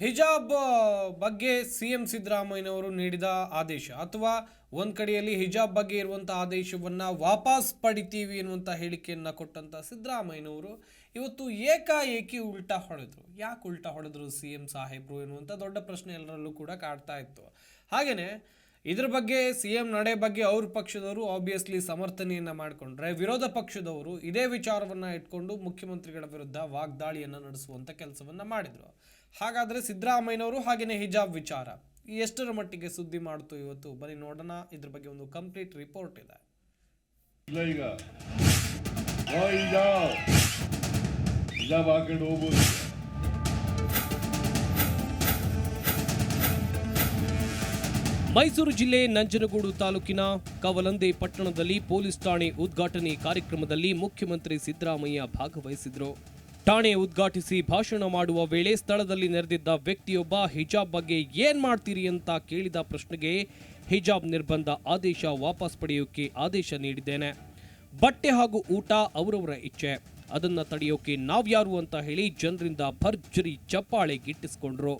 ಹಿಜಾಬ್ ಬಗ್ಗೆ C M ಸಿದ್ದರಾಮಯ್ಯನವರು ನೀಡಿದ ಆದೇಶ. ಅಥವಾ ಒಂದು ಕಡೆಯಲ್ಲಿ ಹಿಜಾಬ್ ಬಗ್ಗೆ ಇರುವಂಥ ಆದೇಶವನ್ನ ವಾಪಸ್ ಪಡಿತೀವಿ ಎನ್ನುವಂಥ ಹೇಳಿಕೆಯನ್ನ ಕೊಟ್ಟಂತ ಸಿದ್ದರಾಮಯ್ಯನವರು ಇವತ್ತು ಏಕಾಏಕಿ ಉಲ್ಟಾ ಹೊಡೆದರು. ಯಾಕೆ ಉಲ್ಟಾ ಹೊಡೆದ್ರು ಸಿ ಎಂ ಸಾಹೇಬ್ರು ಎನ್ನುವಂಥ ದೊಡ್ಡ ಪ್ರಶ್ನೆ ಎಲ್ಲರಲ್ಲೂ ಕೂಡ ಕಾಡ್ತಾ ಇತ್ತು. ಹಾಗೇನೆ ಇದ್ರ ಬಗ್ಗೆ ಸಿ ಎಂ ನಡೆ ಬಗ್ಗೆ ಅವ್ರ ಪಕ್ಷದವರು ಆಬ್ವಿಯಸ್ಲಿ ಸಮರ್ಥನೆಯನ್ನ ಮಾಡಿಕೊಂಡ್ರೆ ವಿರೋಧ ಪಕ್ಷದವರು ಇದೇ ವಿಚಾರವನ್ನ ಇಟ್ಕೊಂಡು ಮುಖ್ಯಮಂತ್ರಿಗಳ ವಿರುದ್ಧ ವಾಗ್ದಾಳಿಯನ್ನ ನಡೆಸುವಂತ ಕೆಲಸವನ್ನ ಮಾಡಿದ್ರು. ಹಾಗಾದ್ರೆ ಸಿದ್ದರಾಮಯ್ಯನವರು ಹಾಗೇನೆ ಹಿಜಾಬ್ ವಿಚಾರ. ಎಷ್ಟರ ಮಟ್ಟಿಗೆ ಸುದ್ದಿ ಮಾಡ್ತು ಇವತ್ತು? ಬನ್ನಿ ನೋಡೋಣ. ಇದ್ರ ಬಗ್ಗೆ ಒಂದು ಕಂಪ್ಲೀಟ್ ರಿಪೋರ್ಟ್ ಇದೆ. ಈಗ. ಹಿಜಾಬ್. ಹಾಕೊಂಡು ಹೋಗ್ಬೋದು ಮೈಸೂರು ಜಿಲ್ಲೆ ನಂಜನಗೂಡು ತಾಲೂಕಿನ ಕವಲಂದೆ ಪಟ್ಟಣದಲ್ಲಿ ಪೊಲೀಸ್ ಠಾಣೆ ಉದ್ಘಾಟನೆ ಕಾರ್ಯಕ್ರಮದಲ್ಲಿ ಮುಖ್ಯಮಂತ್ರಿ ಸಿದ್ದರಾಮಯ್ಯ ಭಾಗವಹಿಸಿದರು. ಠಾಣೆ ಉದ್ಘಾಟಿಸಿ ಭಾಷಣ ಮಾಡುವ ವೇಳೆ ಸ್ಥಳದಲ್ಲಿ ನೆರೆದಿದ್ದ ವ್ಯಕ್ತಿಯೊಬ್ಬ, ಹಿಜಾಬ್ ಬಗ್ಗೆ ಏನ್ ಮಾಡ್ತೀರಿ ಅಂತ ಕೇಳಿದ ಪ್ರಶ್ನೆಗೆ ಹಿಜಾಬ್ ನಿರ್ಬಂಧ ಆದೇಶ ವಾಪಸ್ ಪಡೆಯೋಕೆ ಆದೇಶ ನೀಡಿದ್ದೇನೆ. ಬಟ್ಟೆ ಹಾಗೂ ಊಟ ಅವರವರ ಇಚ್ಛೆ. ಅದನ್ನ ತಡೆಯೋಕೆ ನಾವ್ಯಾರು ಅಂತ ಹೇಳಿ ಜನರಿಂದ ಭರ್ಜರಿ ಚಪ್ಪಾಳೆ ಗಿಟ್ಟಿಸಿಕೊಂಡ್ರು.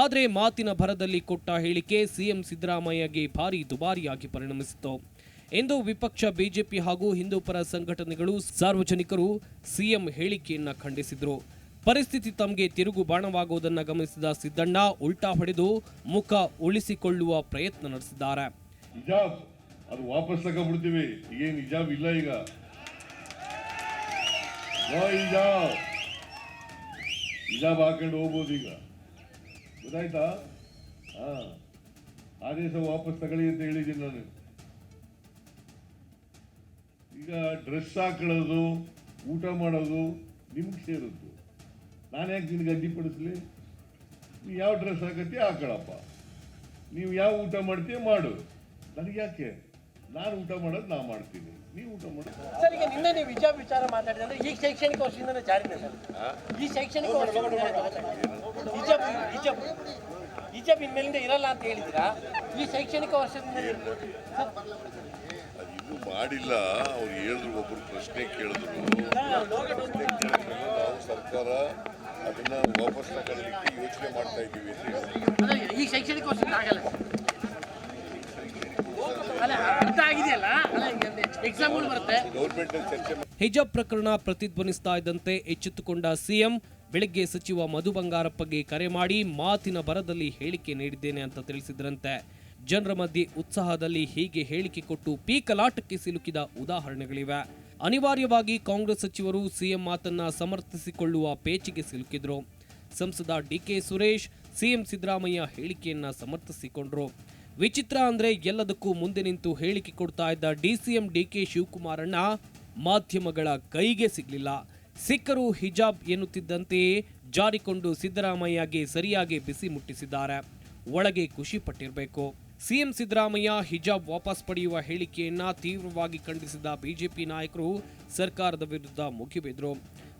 ಆದರೆ ಮಾತಿನ ಭರದಲ್ಲಿ ಕೊಟ್ಟ ಹೇಳಿಕೆ ಸಿಎಂ ಸಿದ್ದರಾಮಯ್ಯಗೆ ಭಾರಿ ದುಬಾರಿಯಾಗಿ ಪರಿಣಮಿಸಿತು ಎಂದು ವಿಪಕ್ಷ ಬಿಜೆಪಿ ಹಾಗೂ ಹಿಂದೂ ಪರ ಸಂಘಟನೆಗಳು ಸಾರ್ವಜನಿಕರು ಸಿಎಂ ಹೇಳಿಕೆಯನ್ನ ಖಂಡಿಸಿದರು. ಪರಿಸ್ಥಿತಿ ತಮಗೆ ತಿರುಗು ಬಾಣವಾಗುವುದನ್ನ ಗಮನಿಸಿದ ಸಿದ್ದಣ್ಣ ಉಲ್ಟಾ ಹೊಡೆದು ಮುಖ ಉಳಿಸಿಕೊಳ್ಳುವ ಪ್ರಯತ್ನ ನಡೆಸಿದ್ದಾರೆ. ಅದು ವಾಪಸ್ ತಗೊಂಡ್ಬಿಡ್ತೀವಿ. ಹಿಜಾಬ್ ಇಲ್ಲ ಈಗ. ಹಿಜಾಬ್ ಹಾಕೊಂಡು ಹೋಗ್ಬೋದು ಈಗ. ಗೊತ್ತಾಯ್ತಾ? ಹಾ ಆದೇಶ ವಾಪಸ್ ತಗೊಳ್ಳಿ ಅಂತ ಹೇಳಿದ್ದೀನಿ ನಾನು. ಈಗ ಡ್ರೆಸ್ ಹಾಕೊಳ್ಳೋದು ಊಟ ಮಾಡೋದು ನಿಮ್ಗೆ ಸೇರಿದ್ದು ನಾನು ಯಾಕೆ ನಿನಗೆ ಅಡ್ಡಿಪಡಿಸ್ಲಿ ನೀವು ಯಾವ ಡ್ರೆಸ್ ಹಾಕತ್ತಿ ಹಾಕೊಳ್ಳಪ್ಪ. ನೀವು ಯಾವ ಊಟ ಮಾಡ್ತೀಯ ಮಾಡು. ನನಗೆ ಯಾಕೆ ನಾನು ಊಟ ಮಾಡೋದು ನಾ ಮಾಡ್ತೀನಿ. ನೀವು ಊಟ ಮಾಡೋದು ಸರ್ ಈಗ ನಿನ್ನೆ ನೀವು ಹಿಜಾಬ್ ವಿಚಾರ ಮಾತಾಡಿದ್ರೆ ಈ ಶೈಕ್ಷಣಿಕ ವರ್ಷದಿಂದ ಜಾರಿ ಸರ್. ಈ ಶೈಕ್ಷಣಿಕ ವರ್ಷದಿಂದ ಹಿಜಾಬ್ ಹಿಜಬ್ ಇನ್ಮೇಲಿಂದ ಇರಲ್ಲ ಅಂತ ಹೇಳಿದ್ದೀರಾ? ಈ ಶೈಕ್ಷಣಿಕ ವರ್ಷದಿಂದ ಸರ್. ಇನ್ನೂ ಮಾಡಿಲ್ಲ. ಅವ್ರು ಹೇಳಿದ್ರು ಒಬ್ಬರು ಪ್ರಶ್ನೆ ಕೇಳಿದ್ರು. ನಾವು ಸರ್ಕಾರ ಅದನ್ನ ವಾಪಸ್ ತಗೊಳ್ಳಿಕ್ಕೆ ಯೋಚನೆ ಮಾಡ್ತಾ ಇದ್ದೀವಿ ಅಂತ ಹೇಳಿದ್ರು. ಈ ಶೈಕ್ಷಣಿಕ ವರ್ಷದಿಂದ ಆಗಲ್ಲ. ಹಿಜಾಬ್ ಪ್ರಕರಣ ಪ್ರತಿಧ್ವನಿಸ್ತಾ ಇದ್ದಂತೆ ಎಚ್ಚೆತ್ತುಕೊಂಡ ಸಿಎಂ ಬೆಳಗ್ಗೆ ಸಚಿವ ಮಧು ಬಂಗಾರಪ್ಪಗೆ ಕರೆ ಮಾಡಿ ಮಾತಿನ ಬರದಲ್ಲಿ ಹೇಳಿಕೆ ನೀಡಿದ್ದೇನೆ ಅಂತ ತಿಳಿಸಿದ್ರಂತೆ. ಜನರ ಮಧ್ಯೆ ಉತ್ಸಾಹದಲ್ಲಿ ಹೀಗೆ ಹೇಳಿಕೆ ಕೊಟ್ಟು ಪೀಕಲಾಟಕ್ಕೆ ಸಿಲುಕಿದ ಉದಾಹರಣೆಗಳಿವೆ. ಅನಿವಾರ್ಯವಾಗಿ ಕಾಂಗ್ರೆಸ್ ಸಚಿವರು ಸಿಎಂ ಮಾತನ್ನ ಸಮರ್ಥಿಸಿಕೊಳ್ಳುವ ಪೇಚಿಗೆ ಸಿಲುಕಿದ್ರು. ಸಂಸದ ಡಿಕೆ ಸುರೇಶ್ ಸಿಎಂ ಸಿದ್ದರಾಮಯ್ಯ ಹೇಳಿಕೆಯನ್ನ ಸಮರ್ಥಿಸಿಕೊಂಡ್ರು. ವಿಚಿತ್ರ ಅಂದ್ರೆ ಎಲ್ಲದಕ್ಕೂ ಮುಂದೆ ನಿಂತು ಹೇಳಿಕೆ ಕೊಡ್ತಾ ಇದ್ದ ಡಿಸಿಎಂ ಡಿಕೆ ಶಿವಕುಮಾರಣ್ಣ ಮಾಧ್ಯಮಗಳ ಕೈಗೆ ಸಿಗ್ಲಿಲ್ಲ. ಸಿಕ್ಕರು ಹಿಜಾಬ್ ಎನ್ನುತ್ತಿದ್ದಂತೆಯೇ ಜಾರಿಕೊಂಡು ಸಿದ್ದರಾಮಯ್ಯಗೆ ಸರಿಯಾಗಿ ಬಿಸಿ ಮುಟ್ಟಿಸಿದ್ದಾರೆ. ಒಳಗೆ ಖುಷಿ ಪಟ್ಟಿರಬೇಕು. ಸಿಎಂ ಸಿದ್ದರಾಮಯ್ಯ ಹಿಜಾಬ್ ವಾಪಸ್ ಪಡೆಯುವ ಹೇಳಿಕೆಯನ್ನ ತೀವ್ರವಾಗಿ ಖಂಡಿಸಿದ ಬಿಜೆಪಿ ನಾಯಕರು ಸರ್ಕಾರದ ವಿರುದ್ಧ ಮುಗಿಬಿದ್ರು.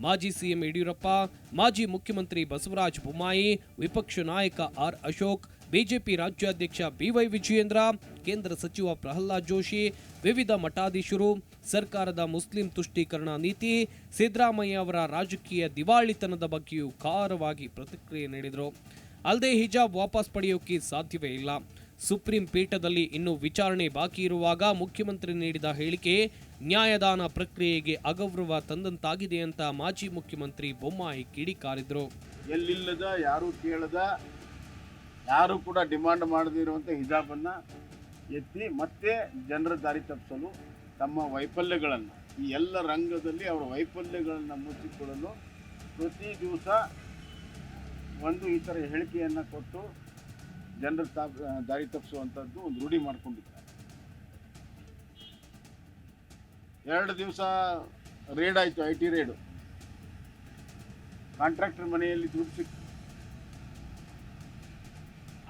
ಮಾಜಿ ಸಿಎಂ ಯಡಿಯೂರಪ್ಪ, ಮಾಜಿ ಮುಖ್ಯಮಂತ್ರಿ ಬಸವರಾಜ ಬೊಮ್ಮಾಯಿ, ವಿಪಕ್ಷ ನಾಯಕ ಆರ್ ಅಶೋಕ್ ಬಿಜೆಪಿ ರಾಜ್ಯಾಧ್ಯಕ್ಷ ಬಿವೈ ವಿಜಯೇಂದ್ರ, ಕೇಂದ್ರ ಸಚಿವ ಪ್ರಹ್ಲಾದ್ ಜೋಶಿ, ವಿವಿಧ ಮಠಾಧೀಶರು, ಸರ್ಕಾರದ ಮುಸ್ಲಿಂ ತುಷ್ಟೀಕರಣ ನೀತಿ, ಸಿದ್ದರಾಮಯ್ಯ ಅವರ ರಾಜಕೀಯ ದಿವಾಳಿತನದ ಬಗ್ಗೆಯೂ ಖಾರವಾಗಿ ಪ್ರತಿಕ್ರಿಯೆ ನೀಡಿದರು. ಅಲ್ಲದೆ ಹಿಜಾಬ್ ವಾಪಸ್ ಪಡೆಯೋಕೆ ಸಾಧ್ಯವೇ ಇಲ್ಲ. ಸುಪ್ರೀಂ ಪೀಠದಲ್ಲಿ ಇನ್ನೂ ವಿಚಾರಣೆ ಬಾಕಿ ಇರುವಾಗ ಮುಖ್ಯಮಂತ್ರಿ ನೀಡಿದ ಹೇಳಿಕೆ ನ್ಯಾಯದಾನ ಪ್ರಕ್ರಿಯೆಗೆ ಅಗೌರವ ತಂದಂತಾಗಿದೆ ಅಂತ ಮಾಜಿ ಮುಖ್ಯಮಂತ್ರಿ ಬೊಮ್ಮಾಯಿ ಕಿಡಿಕಾರಿದ್ರು. ಎಲ್ಲಿಲ್ಲದ, ಯಾರು ಕೇಳದ ಯಾರು ಕೂಡ ಡಿಮಾಂಡ್ ಮಾಡದೇ ಇರುವಂಥ ಹಿಜಾಬನ್ನು ಎತ್ತಿ ಮತ್ತೆ ಜನರ ದಾರಿ ತಪ್ಪಿಸಲು ತಮ್ಮ ವೈಫಲ್ಯಗಳನ್ನು, ಈ ಎಲ್ಲ ರಂಗದಲ್ಲಿ ಅವರ ವೈಫಲ್ಯಗಳನ್ನು ಮುಚ್ಚಿಕೊಳ್ಳಲು ಪ್ರತಿ ದಿವಸ ಒಂದು ಈ ಥರ ಹೇಳಿಕೆಯನ್ನು ಕೊಟ್ಟು ಜನರ ತಾಪ್ ದಾರಿ ತಪ್ಪಿಸುವಂಥದ್ದು ಒಂದು ರೂಢಿ ಮಾಡಿಕೊಂಡಿದ್ದಾರೆ. ಎರಡು ದಿವಸ ರೇಡ್ ಆಯಿತು ಐ ಟಿ ರೇಡು ಕಾಂಟ್ರಾಕ್ಟರ್ ಮನೆಯಲ್ಲಿ ದುಡ್ಡು ಸಿಕ್ತು.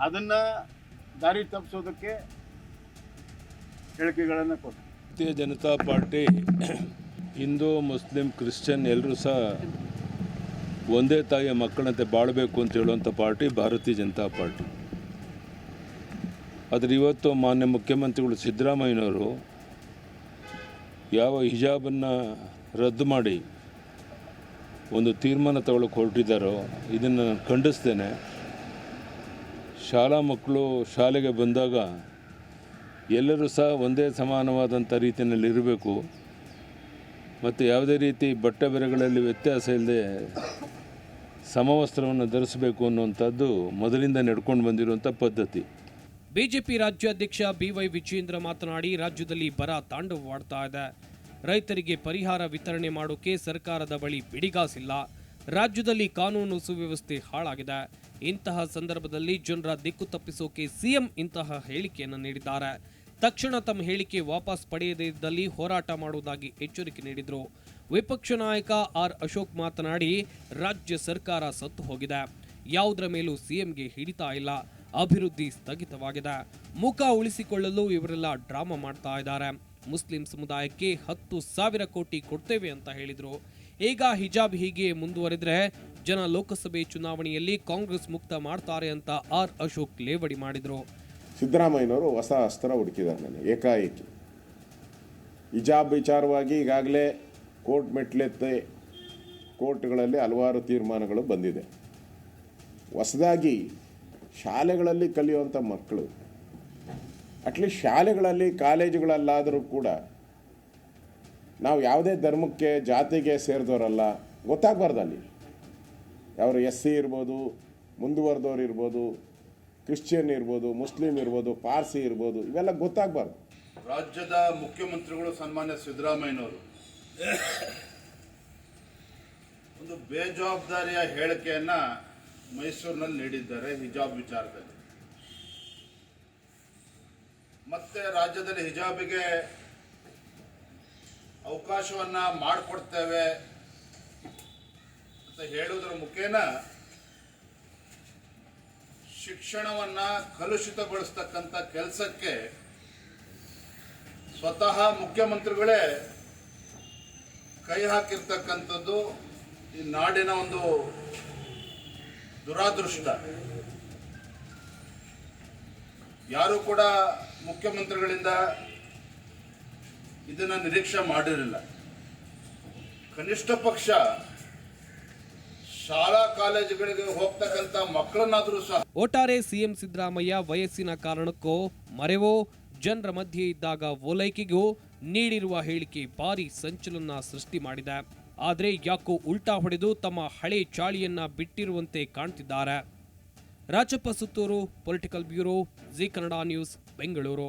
ಅದನ್ನ ದಾರಿ ತಪ್ಪಿಸೋದಕ್ಕೆ ಹೇಳಿಕೆಗಳನ್ನು ಕೊಟ್ಟು Bharatiya Janata party, Hindu, Muslim, Christian ಎಲ್ಲರೂ ಸಹ ಒಂದೇ ತಾಯಿಯ ಮಕ್ಕಳಂತೆ ಬಾಳಬೇಕು ಅಂತ ಹೇಳುವಂಥ ಪಾರ್ಟಿ ಭಾರತೀಯ ಜನತಾ ಪಾರ್ಟಿ. ಆದರೆ ಇವತ್ತು ಮಾನ್ಯ ಮುಖ್ಯಮಂತ್ರಿಗಳು ಸಿದ್ದರಾಮಯ್ಯನವರು ಯಾವ ಹಿಜಾಬನ್ನು ರದ್ದು ಮಾಡಿ ಒಂದು ತೀರ್ಮಾನ ತಗೊಳ್ಳೋಕೆ ಹೊರಟಿದ್ದಾರೋ, ಇದನ್ನು ನಾನು ಖಂಡಿಸ್ತೇನೆ. ಶಾಲಾ ಮಕ್ಕಳು ಶಾಲೆಗೆ ಬಂದಾಗ ಎಲ್ಲರೂ ಸಹ ಒಂದೇ ಸಮಾನವಾದಂಥ ರೀತಿಯಲ್ಲಿ ಇರಬೇಕು. ಮತ್ತು ಯಾವುದೇ ರೀತಿ ಬಟ್ಟೆ ಬೆರೆಗಳಲ್ಲಿ ವ್ಯತ್ಯಾಸ ಇಲ್ಲದೆ ಸಮವಸ್ತ್ರವನ್ನು ಧರಿಸಬೇಕು ಅನ್ನುವಂಥದ್ದು ಮೊದಲಿಂದ ನಡ್ಕೊಂಡು ಬಂದಿರುವಂಥ ಪದ್ಧತಿ. ಬಿಜೆಪಿ ರಾಜ್ಯಾಧ್ಯಕ್ಷ ಬಿವೈ ವಿಜೇಂದ್ರ ಮಾತನಾಡಿ, ರಾಜ್ಯದಲ್ಲಿ ಬರ ತಾಂಡವವಾಡ್ತಾ ಇದೆ. ರೈತರಿಗೆ ಪರಿಹಾರ ವಿತರಣೆ ಮಾಡೋಕೆ ಸರ್ಕಾರದ ಬಳಿ ಬಿಡಿಗಾಸಿಲ್ಲ. ರಾಜ್ಯದಲ್ಲಿ ಕಾನೂನು ಸುವ್ಯವಸ್ಥೆ ಹಾಳಾಗಿದೆ. ಇಂತಹ ಸಂದರ್ಭದಲ್ಲಿ ಜನರ ದಿಕ್ಕು ತಪ್ಪಿಸೋಕೆ ಸಿಎಂ ಇಂತಹ ಹೇಳಿಕೆಯನ್ನು ನೀಡಿದ್ದಾರೆ. ತಕ್ಷಣ ತಮ್ಮ ಹೇಳಿಕೆ ವಾಪಸ್ ಪಡೆಯದೇ ಇದ್ದಲ್ಲಿ ಹೋರಾಟ ಮಾಡುವುದಾಗಿ ಎಚ್ಚರಿಕೆ ನೀಡಿದರು. ವಿಪಕ್ಷ ನಾಯಕ ಆರ್ ಅಶೋಕ್ ಮಾತನಾಡಿ, ರಾಜ್ಯ ಸರ್ಕಾರ ಸತ್ತು ಹೋಗಿದೆ. ಯಾವುದರ ಮೇಲೂ ಸಿಎಂಗೆ ಹಿಡಿತಾ ಇಲ್ಲ. ಅಭಿವೃದ್ಧಿ ಸ್ಥಗಿತವಾಗಿದೆ. ಮುಖ ಉಳಿಸಿಕೊಳ್ಳಲು ಇವರೆಲ್ಲ ಡ್ರಾಮಾ ಮಾಡ್ತಾ ಇದ್ದಾರೆ. ಮುಸ್ಲಿಂ ಸಮುದಾಯಕ್ಕೆ ಹತ್ತು ಸಾವಿರ ಕೋಟಿ ಕೊಡ್ತೇವೆ ಅಂತ ಹೇಳಿದ್ರು. ಈಗ ಹಿಜಾಬ್ ಹೀಗೆ ಮುಂದುವರೆದ್ರೆ ಜನ ಲೋಕಸಭೆ ಚುನಾವಣೆಯಲ್ಲಿ ಕಾಂಗ್ರೆಸ್ ಮುಕ್ತ ಮಾಡ್ತಾರೆ ಅಂತ ಆರ್ ಅಶೋಕ್ ಲೇವಡಿ ಮಾಡಿದ್ರು. ಸಿದ್ದರಾಮಯ್ಯನವರು ಹೊಸ ಅಸ್ತ್ರ ಹುಡುಕಿದ್ದಾರೆ ನನಗೆ ಏಕಾಏಕಿ. ಹಿಜಾಬ್ ವಿಚಾರವಾಗಿ ಈಗಾಗಲೇ ಕೋರ್ಟ್ ಮೆಟ್ಲೆತ್ತೆ, ಕೋರ್ಟ್ಗಳಲ್ಲಿ ಹಲವಾರು ತೀರ್ಮಾನಗಳು ಬಂದಿದೆ. ಹೊಸದಾಗಿ ಶಾಲೆಗಳಲ್ಲಿ ಕಲಿಯುವಂಥ ಮಕ್ಕಳು, ಅಟ್ಲೀಸ್ಟ್ ಶಾಲೆಗಳಲ್ಲಿ ಕಾಲೇಜುಗಳಲ್ಲಾದರೂ ಕೂಡ ನಾವು ಯಾವುದೇ ಧರ್ಮಕ್ಕೆ, ಜಾತಿಗೆ ಸೇರಿದವರಲ್ಲ, ಗೊತ್ತಾಗಬಾರ್ದು ಅಲ್ಲಿ. ಅವರು ಎಸ್ ಸಿ ಇರ್ಬೋದು, ಮುಂದುವರೆದವ್ರು ಇರ್ಬೋದು, ಕ್ರಿಶ್ಚಿಯನ್ ಇರ್ಬೋದು, ಮುಸ್ಲಿಂ ಇರ್ಬೋದು, ಪಾರ್ಸಿ ಇರ್ಬೋದು, ಇವೆಲ್ಲ ಗೊತ್ತಾಗಬಾರ್ದು. ರಾಜ್ಯದ ಮುಖ್ಯಮಂತ್ರಿಗಳು ಸನ್ಮಾನ್ಯ ಸಿದ್ದರಾಮಯ್ಯನವರು. ಒಂದು ಬೇಜವಾಬ್ದಾರಿಯ ಹೇಳಿಕೆಯನ್ನ ಮೈಸೂರಿನಲ್ಲಿ ನೀಡಿದ್ದಾರೆ ಹಿಜಾಬ್ ವಿಚಾರದಲ್ಲಿ. ಮತ್ತೆ ರಾಜ್ಯದಲ್ಲಿ ಹಿಜಾಬಿಗೆ ಅವಕಾಶವನ್ನ ಮಾಡಿಕೊಡ್ತೇವೆ ಅಂತ ಹೇಳುವುದರ ಮುಖೇನ ಶಿಕ್ಷಣವನ್ನ ಕಲುಷಿತಗೊಳಿಸ್ತಕ್ಕಂಥ ಕೆಲಸಕ್ಕೆ ಸ್ವತಃ ಮುಖ್ಯಮಂತ್ರಿಗಳೇ ಕೈ ಹಾಕಿರ್ತಕ್ಕಂಥದ್ದು ಈ ನಾಡಿನ ಒಂದು ದುರಾದೃಷ್ಟ. ಯಾರು ಕೂಡ ಮುಖ್ಯಮಂತ್ರಿಗಳಿಂದ ಇದನ್ನ ನಿರೀಕ್ಷೆ ಮಾಡಿರಲಿಲ್ಲ. ಕನಿಷ್ಠ ಪಕ್ಷ ಶಾಲಾ ಕಾಲೇಜುಗಳಿಗೆ ಹೋಗ್ತಕ್ಕಂಥ ಮಕ್ಕಳನ್ನಾದರೂ ಸಹ ಒಟ್ಟಾರೆ ಸಿಎಂ ಸಿದ್ದರಾಮಯ್ಯ ವಯಸ್ಸಿನ ಕಾರಣಕ್ಕೋ ಮರೆವೋ ಜನರ ಮಧ್ಯೆ ಇದ್ದಾಗ ಓಲೈಕೆಗೂ ನೀಡಿರುವ ಹೇಳಿಕೆ ಭಾರಿ ಸಂಚಲನ ಸೃಷ್ಟಿ ಮಾಡಿದೆ. ಆದರೆ ಯಾಕೋ ಉಲ್ಟಾ ಹೊಡೆದು ತಮ್ಮ ಹಳೆ ಚಾಳಿಯನ್ನ ಬಿಟ್ಟಿರುವಂತೆ ಕಾಣ್ತಿದ್ದಾರೆ. Rajappa Sutturu political bureau Z Kannada news Bengaluru